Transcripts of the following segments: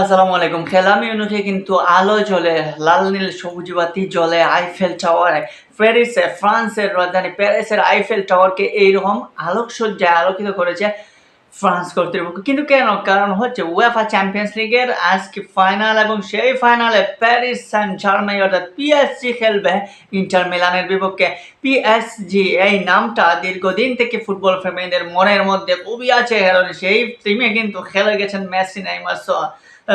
আসসালামু আলাইকুম, খেলাম ইউনিটে কিন্তু আলো জ্বলে, লাল, নীল, সবুজ বাতি জ্বলে আইফেল টাওয়ারে প্যারিসে, ফ্রান্সের রাজধানী প্যারিসের আইফেল টাওয়ারকে এইরকম আলোকসজ্জায় আলোকিত করেছে ফ্রান্স কর্তৃপক্ষ। কিন্তু কেন? কারণ হচ্ছে উয়েফা চ্যাম্পিয়ন্স লিগের আজকে ফাইনাল এবং সেই ফাইনালে প্যারিস সান জার্মানি অর্থাৎ পিএসজি খেলবে ইন্টার মিলানের বিপক্ষে। পিএসজি এই নামটা দীর্ঘদিন থেকে ফুটবল প্রেমীদের মনের মধ্যে খুবই আছে, কারণ সেই টিমে কিন্তু খেলে গেছেন মেসি, নেইমার সহ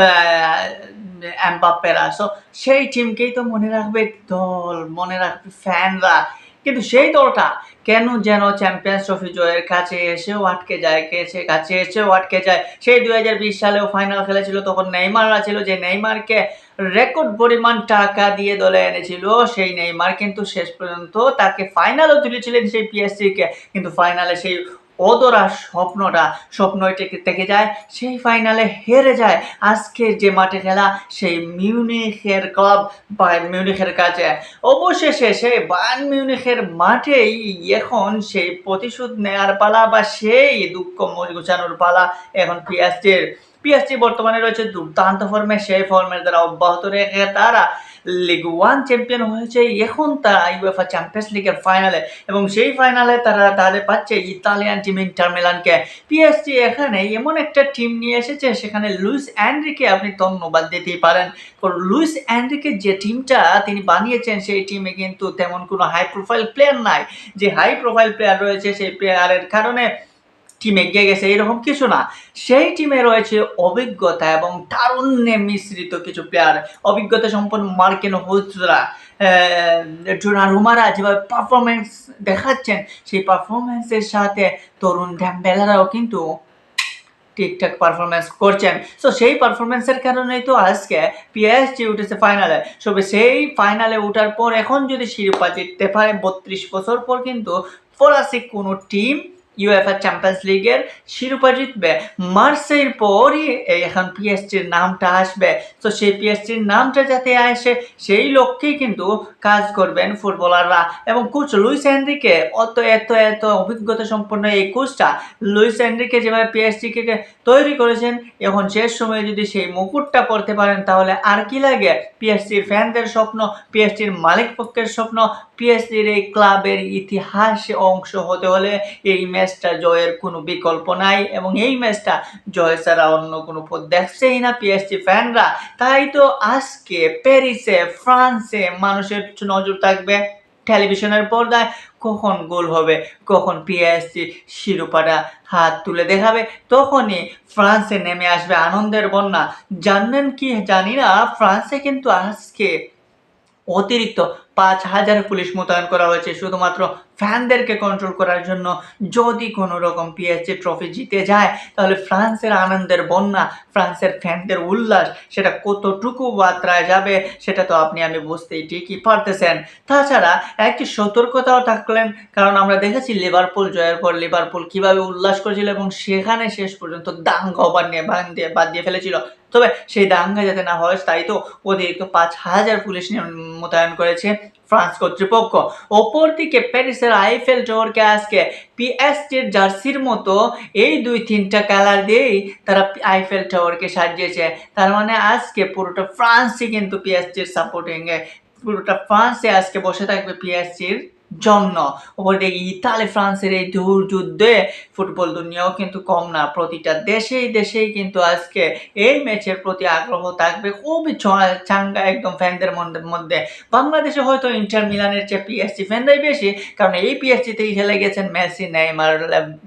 এমবাপ্পেরা সো সেই টিমকেই তো মনে রাখবে দল, মনে রাখবে ফ্যানরা কিন্তু সেই দলটা কেন যেন চ্যাম্পিয়ন্স ট্রফি জয়ের কাছে এসেও আটকে যায়, কেছে কাছে এসেও আটকে যায়। সেই দুই হাজার বিশ সালেও ফাইনাল খেলেছিল তখন নেইমাররা ছিল যে নেইমারকে রেকর্ড পরিমাণ টাকা দিয়ে দলে এনেছিল। সেই নেইমার কিন্তু শেষ পর্যন্ত তাকে ফাইনালও তুলেছিলেন সেই পিএসসিকে কিন্তু ফাইনালে সেই অদরা স্বপ্নটা স্বপ্ন থেকে যায়, সেই ফাইনালে হেরে যায় আজকের যে মাঠে খেলা, সেই মিউনিখের ক্লাব বায়ার্ন মিউনিখের কাছে। অবশেষে সেই বায়ার্ন মিউনিখের মাঠেই এখন সেই প্রতিশোধ নেয়ার পালা বা সেই দুঃখ গোছানোর পালা এখন পিএসজির পিএসজি বর্তমানে রয়েছে দুর্দান্ত ফর্মে সেই ফর্মের দ্বারা অব্যাহত রেখে তারা লিগ ওয়ান চ্যাম্পিয়ন হয়েছে, এখন তারা ইউএফা চ্যাম্পিয়ন্স লিগের ফাইনালে এবং সেই ফাইনালে তারা তাদের পাচ্ছে ইতালিয়ান টিম ইন্টার পিএসজি এখানে এমন একটা টিম নিয়ে এসেছে, সেখানে লুইস অ্যান্ড্রিকে আপনি ধন্যবাদ দিতেই পারেন। লুইস অ্যান্ড্রিকে যে টিমটা তিনি বানিয়েছেন, সেই টিমে কিন্তু তেমন কোনো হাই প্রোফাইল প্লেয়ার নাই। যে হাই প্রোফাইল প্লেয়ার রয়েছে, সেই প্লেয়ারের কারণে টিম এগিয়ে গেছে, এরকম কিছু না। সেই টিমে রয়েছে অভিজ্ঞতা এবং তারুণ্যে মিশ্রিত কিছু প্লেয়ার অভিজ্ঞতা সম্পন্ন মার্কেন হোজরা রুমারা যেভাবে পারফরমেন্স দেখাচ্ছেন, সেই পারফরমেন্সের সাথে তরুণ ড্যাম্বেলারাও কিন্তু ঠিকঠাক পারফরমেন্স করছেন। সো সেই পারফরমেন্সের কারণেই তো আজকে পিএসজি উঠেছে ফাইনালে সবে সেই ফাইনালে ওঠার পর এখন যদি শিরোপা জিততে পারে, বত্রিশ বছর পর কিন্তু ফরাসি কোনো টিম ইউএফএ চ্যাম্পিয়ন্স লিগের শিরোপা জিতবে। মার্সের পরই এখন পিএসজির নামটা আসবে। তো সেই পিএসজির নামটা যাতে আসে, সেই লক্ষ্যেই কিন্তু কাজ করবেন ফুটবলাররা। এবং কোচ লুইস এনরিকে অত এত এত অভিজ্ঞতা সম্পন্ন এই কোচটা লুইস এনরিকে যেভাবে পিএসজিকে তৈরি করেছেন, এখন শেষ সময়ে যদি সেই মুকুটটা পড়তে পারেন, তাহলে আর কি লাগে? পিএসজির ফ্যানদের স্বপ্ন পিএসজির মালিক পক্ষের স্বপ্ন পিএসজির এই ক্লাবের ইতিহাসে অংশ হতে হলে এই ম্যাচটা জয়ের কোনো বিকল্প নাই এবং এই ম্যাচটা জয় ছাড়া অন্য কোনো পথ দেখছেই না পিএসজি ফ্যানরা। তাই তো আজকে প্যারিসে, ফ্রান্সে মানুষের নজর থাকবে টেলিভিশনের পর্দায়। কখন গোল হবে, কখন পিএসজি শিরোপাটা হাত তুলে দেখাবে, তখনই ফ্রান্সে নেমে আসবে আনন্দের বন্যা। জানবেন কি জানি না, ফ্রান্সে কিন্তু আজকে অতিরিক্ত পাঁচ হাজার পুলিশ মোতায়েন করা হয়েছে। শুধুমাত্র ফ্যানদেরকে কন্ট্রোল করার জন্য যদি কোনো রকম পিএসজি ট্রফি জিতে যায়, তাহলে ফ্রান্সের আনন্দের বন্যা, ফ্রান্সের ফ্যানদের উল্লাস, সেটা কতটুকু মাত্রায় যাবে, সেটা তো আপনি, আমি বুঝতেই ঠিকই পারতেছেন। তাছাড়া একটি সতর্কতাও থাকলেন, কারণ আমরা দেখেছি লিভারপুল জয়ের পর লিভারপুল কীভাবে উল্লাস করেছিল এবং সেখানে শেষ পর্যন্ত দাঙ্গা ওভার নিয়ে বাদ দিয়ে বাদ দিয়ে ফেলেছিল। তবে সেই দাঙ্গা যাতে না হয়, তাই তো অতিরিক্ত পাঁচ হাজার পুলিশ মোতায়েন করেছে। ফ্রান্স কর্তৃপক্ষ অপরদিকে প্যারিসের আইফেল টাওয়ারকে আজকে পিএসটির জার্সির মতো এই দুই তিনটা কালার দিয়েই তারা আইফেল টাওয়ারকে সাজিয়েছে। তার মানে আজকে পুরোটা ফ্রান্সই কিন্তু পিএসটির সাপোর্টিংয়ে পুরোটা ফ্রান্সে আজকে বসে থাকবে পিএসজির জন্য। ওপরদিকে ইতালি, ফ্রান্সের এই দূর যুদ্ধে ফুটবল দুনিয়াও কিন্তু কম না। প্রতিটা দেশেই দেশেই কিন্তু আজকে এই ম্যাচের প্রতি আগ্রহ থাকবে। খুবই চাঙ্গা একদম ফ্যানদের মধ্যে। বাংলাদেশে হয়তো ইন্টার মিলানের চেয়ে পিএসসি ফ্যানরাই বেশি, কারণ এই পিএসসিতেই খেলে গেছেন মেসি, নেইমার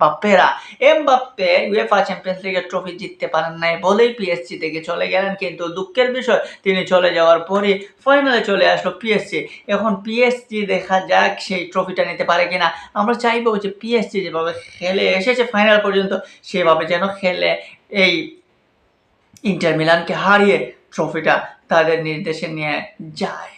বাপ্পেরা এম বাপ্পে ইউএফা চ্যাম্পিয়ন্স লিগের ট্রফি জিততে পারেন নাই বলেই পিএসসি থেকে চলে গেলেন, কিন্তু দুঃখের বিষয়, তিনি চলে যাওয়ার পরে ফাইনালে চলে আসলো পিএসসি এখন পিএসজি দেখা যাক সেই ট্রফিটা নিতে পারে কিনা, আমরা চাইব যে পিএসজি যেভাবে খেলে এসেছে ফাইনাল পর্যন্ত, সেভাবে যেন খেলে এই ইন্টার মিলানকে হারিয়ে ট্রফিটা তাদের নির্দেশে নিয়ে যায়।